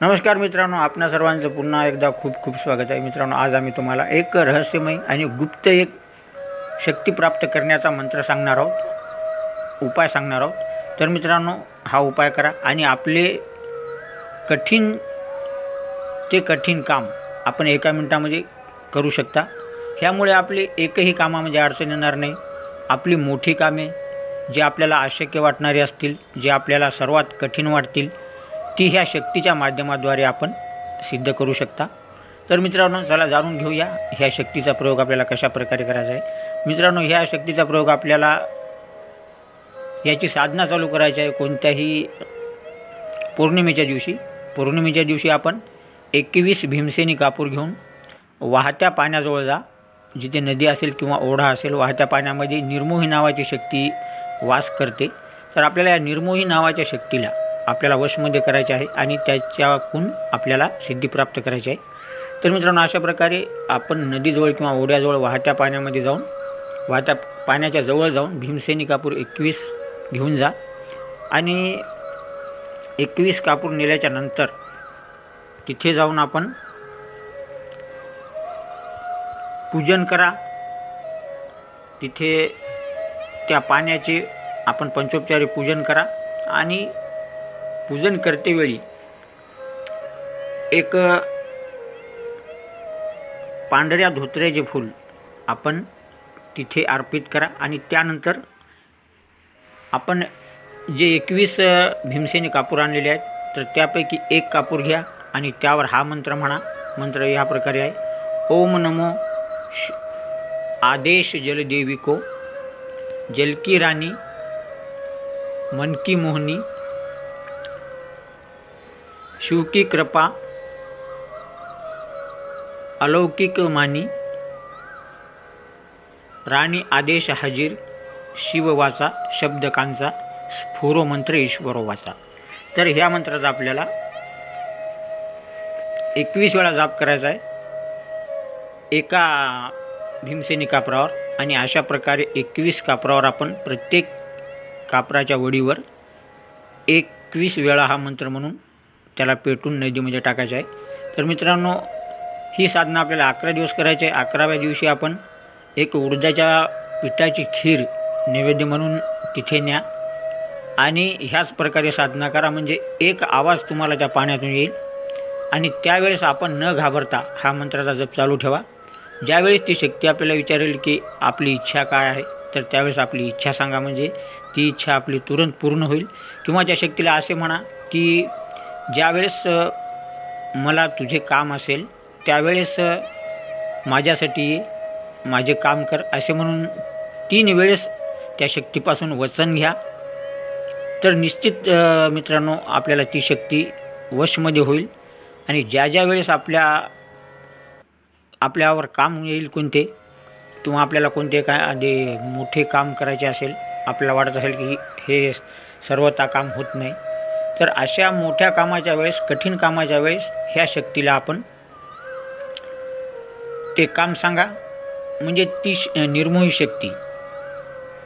नमस्कार मित्रांनो आपणा सर्वांचं पुन्हा एकदा खूप खूप स्वागत आहे. मित्रांनो आज आम्ही तुम्हाला एक रहस्यमय आणि गुप्त एक शक्ती प्राप्त करण्याचा मंत्र सांगणार आहोत उपाय सांगणार आहोत. तर मित्रांनो हा उपाय करा आणि आपले कठीण ते कठीण काम आपण एका मिनटामध्ये करू शकता. ह्यामुळे आपले एकही कामामध्ये म्हणजे अडचण येणार नाही. आपली मोठी कामे जे आपल्याला अशक्य वाटणारी असतील जे आपल्याला सर्वात कठीण वाटतील ती ह्या शक्तीच्या माध्यमाद्वारे आपण सिद्ध करू शकता. तर मित्रांनो चला जाणून घेऊया ह्या शक्तीचा प्रयोग आपल्याला कशा प्रकारे करायचा आहे. मित्रांनो ह्या शक्तीचा प्रयोग आपल्याला याची साधना चालू करायची आहे कोणत्याही पौर्णिमेच्या दिवशी. पौर्णिमेच्या दिवशी आपण एकवीस भीमसेनी कापूर घेऊन वाहत्या पाण्याजवळ जा. जिथे नदी असेल किंवा ओढा असेल वाहत्या पाण्यामध्ये निर्मोही नावाची शक्ती वास करते. तर आपल्याला या निर्मोही नावाच्या शक्तीला आपल्याला वशमध्ये करायचे आहे आणि त्याच्याकून आपल्याला सिद्धी प्राप्त करायची आहे. तर मित्रांनो अशा प्रकारे आपण नदीजवळ किंवा ओढ्याजवळ वाहत्या पाण्यामध्ये जाऊन वाहत्या पाण्याच्या जवळ जाऊन भीमसेनी कापूर एकवीस घेऊन जा. आणि एकवीस कापूर नेल्याच्या नंतर तिथे जाऊन आपण पूजन करा. तिथे त्या पाण्याचे आपण पंचोपचारी पूजन करा. आणि पूजन करतेवेळी एक पांढऱ्या धोत्र्याचे फूल आपण तिथे अर्पित करा आणि त्यानंतर आपण जे एकवीस भीमसेनी कापूर आणलेले आहेत तर त्यापैकी एक कापूर घ्या आणि त्यावर हा मंत्र म्हणा. मंत्र ह्या प्रकारे आहे. ओम नमो श आदेश जलदेवी को जलकी राणी मन की मोहनी शिव की कृपा अलौकिक मानी राणी आदेश हाजीर शिववाचा शब्दकांचा स्फुरो मंत्र ईश्वरो वाचा. तर ह्या मंत्राचा आपल्याला एकवीस वेळा जाप करायचा आहे. एका भीमसेनी कापरावर आणि अशा प्रकारे एकवीस कापरावर आपण प्रत्येक कापराच्या वडीवर एकवीस वेळा हा मंत्र म्हणून त्याला पेटून नदीमध्ये टाकायचं आहे. तर मित्रांनो ही साधना आपल्याला अकरा दिवस करायची आहे. अकराव्या दिवशी आपण एक उडदाच्या पिठाची खीर नैवेद्य म्हणून तिथे न्या. आणि ह्याच प्रकारे साधना करा. म्हणजे एक आवाज तुम्हाला त्या पाण्यातून येईल. आणि त्यावेळेस आपण न घाबरता हा मंत्राचा जप चालू ठेवा. ज्यावेळेस ती शक्ती आपल्याला विचारेल की आपली इच्छा काय आहे तर त्यावेळेस आपली इच्छा सांगा. म्हणजे ती इच्छा आपली तुरंत पूर्ण होईल. किंवा त्या शक्तीला असे म्हणा की ज्यावेळेस मला तुझे काम असेल त्यावेळेस माझ्यासाठी माझे काम कर असे म्हणून तीन वेळेस त्या शक्तीपासून वचन घ्या. तर निश्चित मित्रांनो आपल्याला ती शक्ती वशमध्ये होईल आणि ज्या ज्या वेळेस आपल्या आपल्यावर काम येईल कोणते किंवा आपल्याला कोणते काय आधी मोठे काम करायचे असेल आपल्याला वाटत असेल की हे सर्वता काम होत नाही. तर अशा मोठ्या कामाच्या वेळेस कठीण कामाच्या वेळेस ह्या शक्तीला आपण ते काम सांगा. म्हणजे ती श- निर्मोही शक्ती.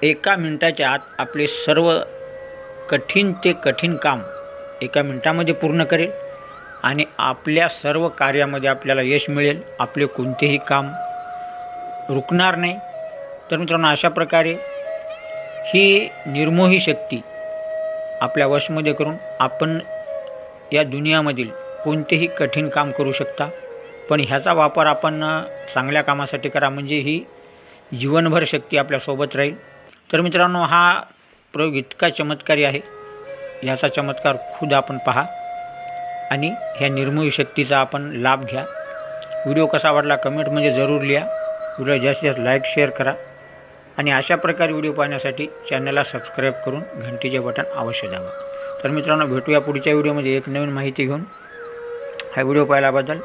एका मिनटाच्या आत आपले सर्व कठीण ते कठीण काम एका मिनटामध्ये पूर्ण करेल आणि आपल्या सर्व कार्यामध्ये आपल्याला यश मिळेल. आपले कोणतेही काम रुकणार नाही. तर मित्रांनो अशा प्रकारे ही निर्मोही शक्ती आपल्या वशमध्ये करून आपण या दुनियामधील कोणतेही कठीण काम करू शकता. पण ह्याचा वापर आपण चांगल्या कामासाठी करा म्हणजे ही जीवनभर शक्ती आपल्यासोबत राहील. तर मित्रांनो हा प्रयोग इतका चमत्कारी आहे. ह्याचा चमत्कार खुद आपण पहा आणि ह्या निर्मोही शक्तीचा आपण लाभ घ्या. व्हिडिओ कसा वाटला कमेंटमध्ये जरूर लिहा. व्हिडिओ जास्तीत जास्त लाईक शेअर करा. आणि अशा प्रकारे व्हिडिओ पाहण्यासाठी चॅनलला सबस्क्राईब करून घंटीचे बटन अवश्य दाबा. तर मित्रांनो भेटूया पुढच्या व्हिडिओमध्ये एक नवीन माहिती घेऊन. हा व्हिडिओ पाहिल्याबद्दल